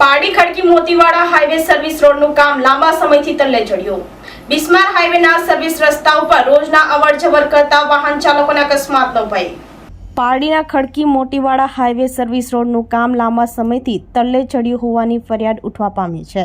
પારડી ખડકી Motiwada highway service રોડનું કામ લાંબા સમયથી તલ્લે ચડ્યું. બિસ્માર હાઈવેના સર્વિસ રસ્તા ઉપર રોજના અવરજવર કરતા વાહન ચાલકોના અકસ્માતનો ભય પારડીના ખડકી મોટીવાળા હાઈવે સર્વિસ રોડનું કામ લાંબા સમયથી તલ્લે ચડ્યું હોવાની ફરિયાદ ઉઠવા પામી છે.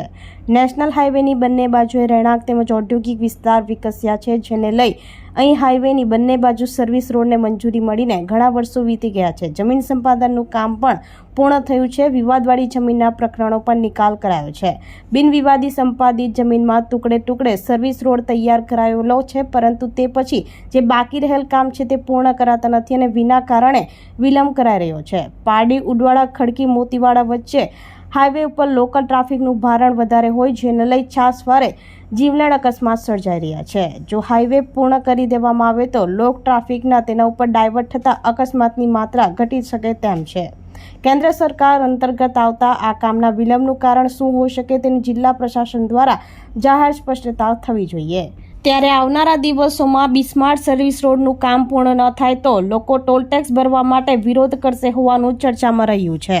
નેશનલ હાઈવેની બંને બાજુએ રહેણાંક તેમજ ઔદ્યોગિક વિસ્તાર વિકસ્યા છે, જેને લઈ અહીં હાઈવેની બંને બાજુ સર્વિસ રોડને મંજૂરી મળીને ઘણા વર્ષો વીતી ગયા છે. જમીન સંપાદનનું કામ પણ પૂર્ણ થયું છે. વિવાદવાળી જમીનના પ્રકરણો પર નિકાલ કરાયો છે. બિનવિવાદી સંપાદિત જમીનમાં ટુકડે ટુકડે સર્વિસ રોડ તૈયાર કરાયેલો છે, પરંતુ તે પછી જે બાકી રહેલ કામ છે તે પૂર્ણ કરાતા નથી અને વિના કારણે વિલંબ કરાઈ રહ્યો છે. પારડી, ઉડવાડા, ખડકી, મોતીવાડા વચ્ચે હાઈવે ઉપર લોકલ ટ્રાફિકનું ભારણ વધારે હોય જેને લઈ છાસવારે જીવલેણ અકસ્માત સર્જાઈ રહ્યા છે. જો હાઈવે પૂર્ણ કરી દેવામાં આવે તો લોક ટ્રાફિકના તેના ઉપર ડાયવર્ટ થતા અકસ્માતની માત્રા ઘટી શકે તેમ છે. કેન્દ્ર સરકાર અંતર્ગત આવતા આ કામના વિલંબનું કારણ શું હોઈ શકે તેની જિલ્લા પ્રશાસન દ્વારા જાહેર સ્પષ્ટતા થવી જોઈએ. ત્યારે આવનારા દિવસોમાં બિસ્માર્ટ સર્વિસ રોડનું કામ પૂર્ણ ન થાય તો લોકો ટોલ ટેક્સ ભરવા માટે વિરોધ કરશે હોવાનું ચર્ચામાં રહ્યું છે.